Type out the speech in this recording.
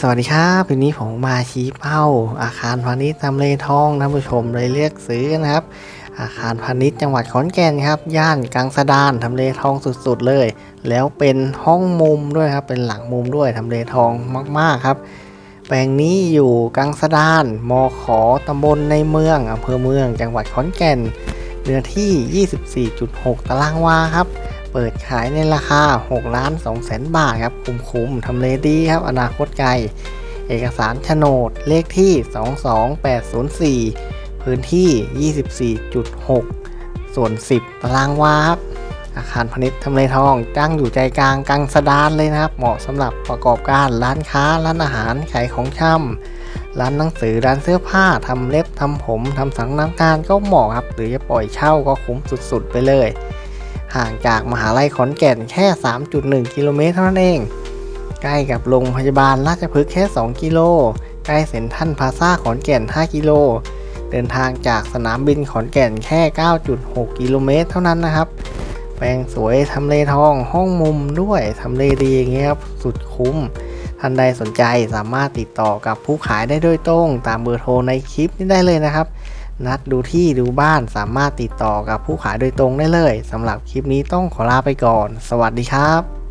สวัสดีครับวันนี้ผมมาชี้เป้า อาคารพาณิชย์ทำเลทองท่านผู้ชมเลยเรียกซื้อนะครับ อาคารพาณิชย์จังหวัดขอนแก่นครับ ย่านกลางสะดานทำเลทองสุดๆเลย แล้วเป็นห้องมุมด้วยครับ เป็นหลังมุมด้วยทำเลทองมากๆครับ แปลงนี้อยู่กลางสะดานมอขอตำบลในเมืองอำเภอเมือง จังหวัดขอนแก่นเนื้อที่ 24.6 ตารางวาครับ เปิดขายในราคา6ล้าน2แสนบาทครับคุ้มๆทำเลดีครับ อนาคตไกล เอกสารโฉนดเลขที่ 22804 พื้นที่ 24.6 ส่วน 10ตารางวาครับอาคารพาณิชย์ทำเลทองตั้งอยู่ใจกลางกลางสะดานเลยนะครับ เหมาะสำหรับประกอบการร้านค้าร้านอาหารขายของชำร้านหนังสือร้านเสื้อผ้าทำเล็บทำผมทำสังน้ำการก็เหมาะครับ หรือจะปล่อยเช่าก็คุ้มสุดๆไปเลย ห่างจากมหาลัยขอนแก่นแค่ 3.1 กิโลเมตรเท่านั้นเอง ใกล้กับโรงพยาบาลราชพฤกษ์แค่ 2 กิโล ใกล้เซ็นทรัลพาซาขอนแก่น 5 กิโล เดินทางจากสนามบินขอนแก่นแค่ 9.6 กิโลเมตรเท่านั้นนะครับ แปลงสวยทำเลทองห้องมุมด้วยทำเลดีอย่างเงี้ยครับ สุดคุ้ม ท่านใดสนใจสามารถติดต่อกับผู้ขายได้โดยตรง ตามเบอร์โทรในคลิปนี้ได้เลยนะครับ นัดดูที่ดูบ้านสามารถติดต่อกับผู้ขายโดยตรงได้เลยสำหรับคลิปนี้ต้องขอลาไปก่อน สวัสดีครับ